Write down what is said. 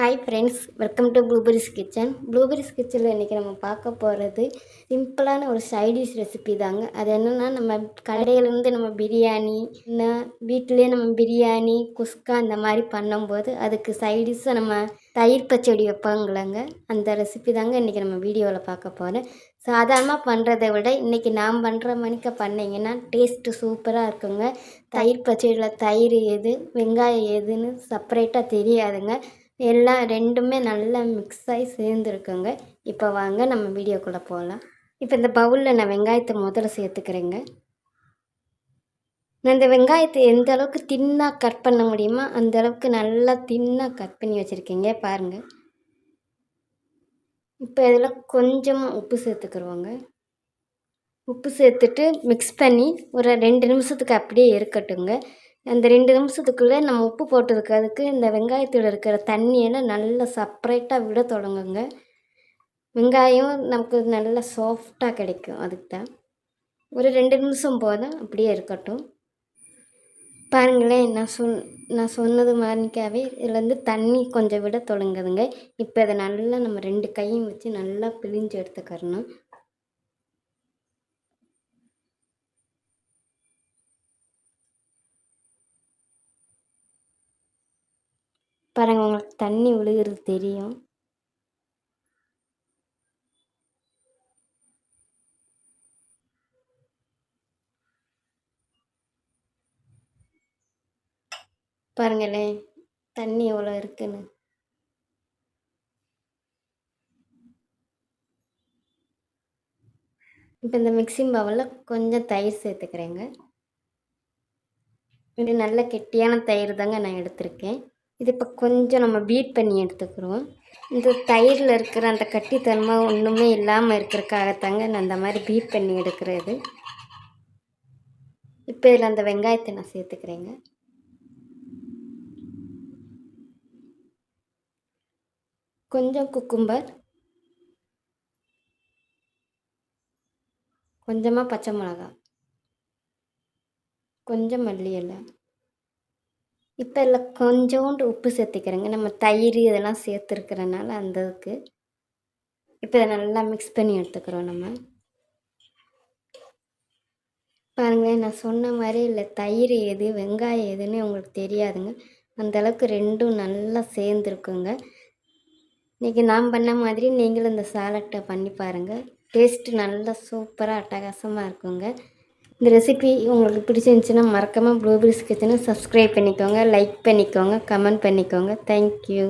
Hi friends welcome to blueberries kitchen blueberries கிச்சனில் இன்றைக்கி நம்ம பார்க்க போகிறது சிம்பிளான ஒரு சைடிஷ் ரெசிபி தாங்க. அது என்னென்னா நம்ம கடையிலேருந்து நம்ம பிரியாணி இல்லை வீட்டிலே நம்ம பிரியாணி குஸ்கா அந்த மாதிரி பண்ணும்போது அதுக்கு சைடிஷாக நம்ம தயிர் பச்சடி வைப்பாங்களங்க. அந்த ரெசிபி தாங்க இன்றைக்கி நம்ம வீடியோவில் பார்க்க போகிறேன் சாதாரணமாக பண்ணுறதை விட இன்றைக்கி நான் பண்ணுற மணிக்க பண்ணிங்கன்னா டேஸ்ட்டு சூப்பராக இருக்குங்க. தயிர் பச்சடியில் தயிர் எது வெங்காயம் எதுன்னு செப்பரேட்டாக தெரியாதுங்க. எல்லாம் ரெண்டுமே நல்லா மிக்ஸ் ஆகி சேர்ந்துருக்குங்க. இப்போ வாங்க நம்ம வீடியோக்குள்ளே போகலாம் இப்போ இந்த பவுலில் நான் வெங்காயத்தை முதல்ல சேர்த்துக்கிறேங்க. நான் இந்த வெங்காயத்தை எந்த அளவுக்கு தின்னாக கட் பண்ண முடியுமோ அந்த அளவுக்கு நல்லா தின்னாக கட் பண்ணி வச்சுருக்கீங்க. பாருங்கள் இப்போ இதில் கொஞ்சமாக உப்பு சேர்த்துக்கிறோங்க. உப்பு சேர்த்துட்டு மிக்ஸ் பண்ணி ஒரு ரெண்டு நிமிஷத்துக்கு அப்படியே இருக்கட்டுங்க. அந்த ரெண்டு நிமிஷத்துக்குள்ளே நம்ம உப்பு போட்டிருக்க அதுக்கு இந்த வெங்காயத்தில் இருக்கிற தண்ணியெல்லாம் நல்லா செப்பரேட்டாக விட தொடங்குங்க. வெங்காயம் நமக்கு நல்லா சாஃப்டாக கிடைக்கும் அதுக்கு தான். ஒரு ரெண்டு நிமிஷம் போதும் அப்படியே இருக்கட்டும். பாருங்களேன் நான் சொன் நான் சொன்னது மாதிரிக்காவே இதுலேருந்து தண்ணி கொஞ்சம் விட தொடங்குதுங்க. இப்போ இதை நல்லா நம்ம ரெண்டு கையும் வச்சு நல்லா பிழிஞ்சு எடுத்துக்கிறணும். பாருங்கள் உங்களுக்கு தண்ணி விழுகிறது தெரியும். பாருங்களேன் தண்ணி எவ்வளோ இருக்குன்னு. இப்போ இந்த மிக்சிங் பவுலில் கொஞ்சம் தயிர் சேர்த்துக்கிறேங்க. இது நல்ல கெட்டியான தயிர் தாங்க நான் எடுத்திருக்கேன். இது இப்போ கொஞ்சம் நம்ம பீட் பண்ணி எடுத்துக்கிறோம். இந்த தயிரில் இருக்கிற அந்த கட்டித்தன்மை ஒன்றுமே இல்லாமல் இருக்கிறக்காகத்தாங்க நான் அந்த மாதிரி பீட் பண்ணி எடுக்கிறது. இப்போ இதில் அந்த வெங்காயத்தை நான் சேர்த்துக்கிறேங்க. கொஞ்சம் குக்கும்பர். கொஞ்சமாக பச்சை மிளகா கொஞ்சம் மல்லி எல்லாம் இப்போ இதில் கொஞ்சோண்டு உப்பு சேர்த்துக்கிறேங்க. நம்ம தயிர் இதெல்லாம் சேர்த்துருக்கிறனால அந்த இதுக்கு. இப்போ இதை நல்லா மிக்ஸ் பண்ணி எடுத்துக்கிறோம் நம்ம. பாருங்களேன் நான் சொன்ன மாதிரி இல்லை தயிர் எது வெங்காயம் எதுன்னு உங்களுக்கு தெரியாதுங்க. அந்தளவுக்கு ரெண்டும் நல்லா சேர்ந்துருக்குங்க. இன்றைக்கி நான் பண்ண மாதிரி நீங்களும் இந்த சாலட்டை பண்ணி பாருங்கள் டேஸ்ட்டு நல்லா சூப்பராக அட்டகாசமாக இருக்குங்க. இந்த ரெசிபி உங்களுக்கு பிடிச்சிருந்துச்சின்னா மறக்காமல் ப்ளூபெரிஸ் கிச்சனை சப்ஸ்கிரைப் பண்ணிக்கோங்க லைக் பண்ணிக்கோங்க கமெண்ட் பண்ணிக்கோங்க. தேங்க்யூ